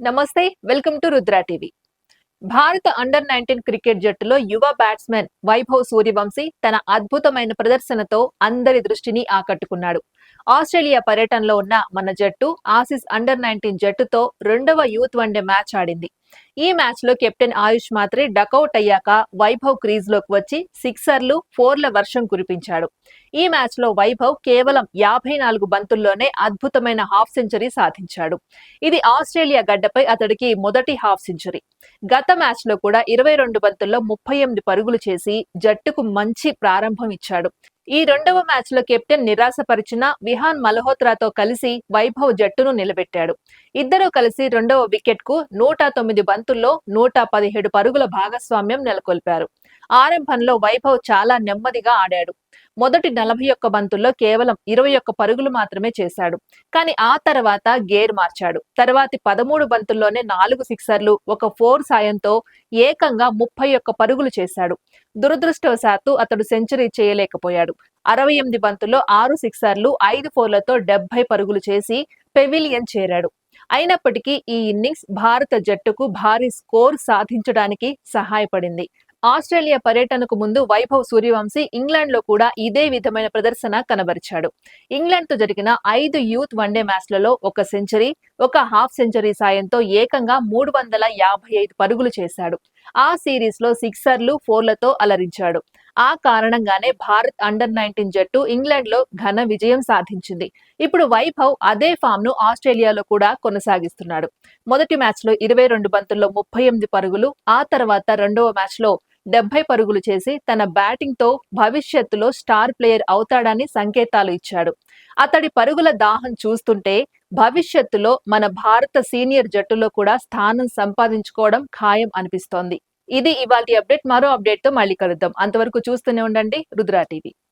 నమస్తే welcome to Rudra TV. భారత under nineteen cricket జట్టులో యువ బ్యాట్స్మెన్ వైభవ్ సూర్యవంశీ తన అద్భుతమైన ప్రదర్శనతో అందరి దృష్టిని ఆకట్టుకున్నాడు. ఆస్ట్రేలియా పర్యటనలో ఉన్న మన జట్టు ఆసిస్ అండర్ నైన్టీన్ జట్టుతో రెండవ యూత్ వన్డే మ్యాచ్ ఆడింది. ఈ మ్యాచ్లో కెప్టెన్ ఆయుష్ మాత్రే డకౌట్ అయ్యాక వైభవ్ క్రీజ్లోకి వచ్చి సిక్సర్లు ఫోర్ల వర్షం కురిపించాడు. ఈ మ్యాచ్లో వైభవ్ కేవలం యాభై నాలుగు బంతుల్లోనే అద్భుతమైన హాఫ్ సెంచరీ సాధించాడు. ఇది ఆస్ట్రేలియా గడ్డపై అతడికి మొదటి హాఫ్ సెంచరీ. గత మ్యాచ్లో కూడా ఇరవై రెండు బంతుల్లో ముప్పై ఎనిమిది పరుగులు చేసి జట్టుకు మంచి ప్రారంభం ఇచ్చాడు. ఈ రెండవ మ్యాచ్లో కెప్టెన్ నిరాశపరిచిన విహాన్ మల్హోత్రాతో కలిసి వైభవ్ జట్టును నిలబెట్టాడు. ఇద్దరూ కలిసి రెండవ వికెట్కు నూట తొమ్మిది బంతుల్లో నూట పదిహేడు పరుగుల భాగస్వామ్యం నెలకొల్పారు. ఆరంభంలో వైభవ్ చాలా నెమ్మదిగా ఆడాడు. మొదటి నలభై ఒక్క బంతుల్లో కేవలం ఇరవై ఒక్క పరుగులు మాత్రమే చేశాడు. కానీ ఆ తర్వాత గేర్ మార్చాడు. తర్వాతి పదమూడు బంతుల్లోనే నాలుగు సిక్సర్లు ఒక ఫోర్ సాయంతో ఏకంగా ముప్పై ఒక్క పరుగులు చేశాడు. దురదృష్టవశాత్తు అతడు సెంచరీ చేయలేకపోయాడు. అరవై ఎనిమిది బంతుల్లో ఆరు సిక్సర్లు ఐదు ఫోర్లతో డెబ్బై పరుగులు చేసి పెవిలియన్ చేరాడు. అయినప్పటికీ ఈ ఇన్నింగ్స్ భారత జట్టుకు భారీ స్కోర్ సాధించడానికి సహాయపడింది. ఆస్ట్రేలియా పర్యటనకు ముందు వైభవ్ సూర్యవంశీ ఇంగ్లాండ్లో కూడా ఇదే విధమైన ప్రదర్శన కనబరిచాడు. ఇంగ్లాండ్తో జరిగిన ఐదు యూత్ వన్డే మ్యాచ్లలో ఒక సెంచరీ ఒక హాఫ్ సెంచరీ సాయంతో ఏకంగా మూడు వందల యాభై ఐదు పరుగులు చేశాడు. ఆ సిరీస్లో సిక్సర్లు ఫోర్లతో అలరించాడు. ఆ కారణంగానే భారత్ అండర్ నైన్టీన్ జట్టు ఇంగ్లాండ్లో ఘన విజయం సాధించింది. ఇప్పుడు వైభవ్ అదే ఫామ్ను ఆస్ట్రేలియాలో కూడా కొనసాగిస్తున్నాడు. మొదటి మ్యాచ్లో ఇరవై రెండు బంతుల్లో ముప్పై ఎనిమిది పరుగులు ఆ తర్వాత రెండవ మ్యాచ్లో డెబ్బై పరుగులు చేసి తన బ్యాటింగ్తో భవిష్యత్తులో స్టార్ ప్లేయర్ అవుతాడని సంకేతాలు ఇచ్చాడు. అతడి పరుగుల దాహం చూస్తుంటే భవిష్యత్తులో మన భారత సీనియర్ జట్టులో కూడా స్థానం సంపాదించుకోవడం ఖాయం అనిపిస్తోంది. ఇది ఇవాళ అప్డేట్. మరో అప్డేట్తో మళ్ళీ కలుద్దాం. అంతవరకు చూస్తూనే ఉండండి. రుద్రా టీవీ.